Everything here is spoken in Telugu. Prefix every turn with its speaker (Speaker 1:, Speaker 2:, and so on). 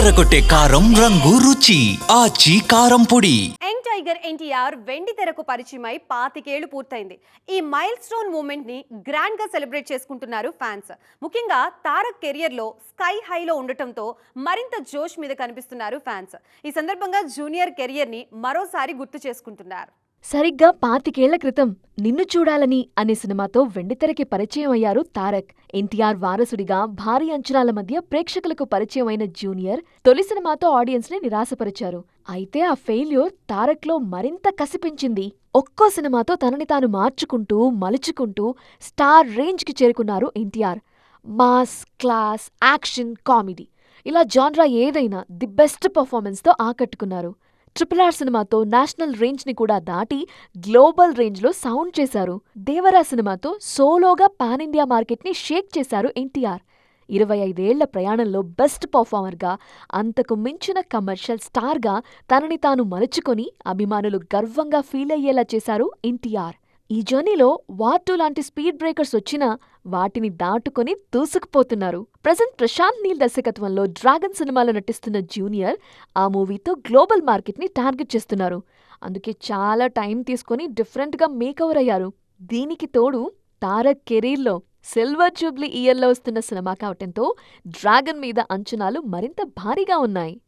Speaker 1: అదరకొట్టే కారం రంగు రుచి. ఆచి కారం పొడి.
Speaker 2: యంగ్ టైగర్ ఎన్టీఆర్ వెండి తెరకు పరిచయమై పాతికేళ్ళు పూర్తయింది. ఈ మైల్ స్టోన్ మూమెంట్ని గ్రాండ్గా సెలబ్రేట్ చేసుకుంటున్నారు ఫ్యాన్స్. ముఖ్యంగా తారక్ కెరియర్లో స్కై హైలో ఉండటంతో మరింత జోష్ మీద కనిపిస్తున్నారు ఫ్యాన్స్. ఈ సందర్భంగా జూనియర్ కెరియర్ని మరోసారి గుర్తు చేసుకుంటున్నారు.
Speaker 3: సరిగ్గా పాతికేళ్ళ క్రితం నిన్ను చూడాలని అనే సినిమాతో వెండితెరకి పరిచయం అయ్యారు తారక్. ఎన్టీఆర్ వారసుడిగా భారీ అంచనాల మధ్య ప్రేక్షకులకు పరిచయమైన జూనియర్ తొలి సినిమాతో ఆడియన్స్ని నిరాశపరిచారు. అయితే ఆ ఫెయిల్యూర్ తారక్లో మరింత కసిపించింది. ఒక్కో సినిమాతో తనని తాను మార్చుకుంటూ మలుచుకుంటూ స్టార్ రేంజ్కి చేరుకున్నారు NTR. Mass class action comedy. ఇలా జాన్రా ఏదైనా ది బెస్ట్ పర్ఫార్మెన్స్తో ఆకట్టుకున్నారు. ట్రిపుల్ ఆర్ సినిమాతో నేషనల్ రేంజ్ని కూడా దాటి గ్లోబల్ రేంజ్లో సౌండ్ చేశారు. దేవరా సినిమాతో సోలోగా పాన్ ఇండియా మార్కెట్ని షేక్ చేశారు ఎన్టీఆర్. ఇరవై ఐదేళ్ళ ప్రయాణంలో బెస్ట్ పర్ఫార్మర్గా అంతకు మించిన కమర్షియల్ స్టార్గా తనని తాను మలుచుకొని అభిమానులు గర్వంగా ఫీల్ అయ్యేలా చేశారు ఎన్టీఆర్. ఈ జర్నీలో వార్ టూ లాంటి స్పీడ్ బ్రేకర్స్ వచ్చినా వాటిని దాటుకొని దూసుకుపోతున్నారు. ప్రజెంట్ ప్రశాంత్ నీల్ దర్శకత్వంలో డ్రాగన్ సినిమాలో నటిస్తున్న జూనియర్ ఆ మూవీతో గ్లోబల్ మార్కెట్ని టార్గెట్ చేస్తున్నారు. అందుకే చాలా టైం తీసుకొని డిఫరెంట్గా మేకవర్ అయ్యారు. దీనికి తోడు తారక్ కెరీర్లో సిల్వర్ జూబ్లీ ఇయర్లో వస్తున్న సినిమా కావటంతో డ్రాగన్ మీద అంచనాలు మరింత భారీగా ఉన్నాయి.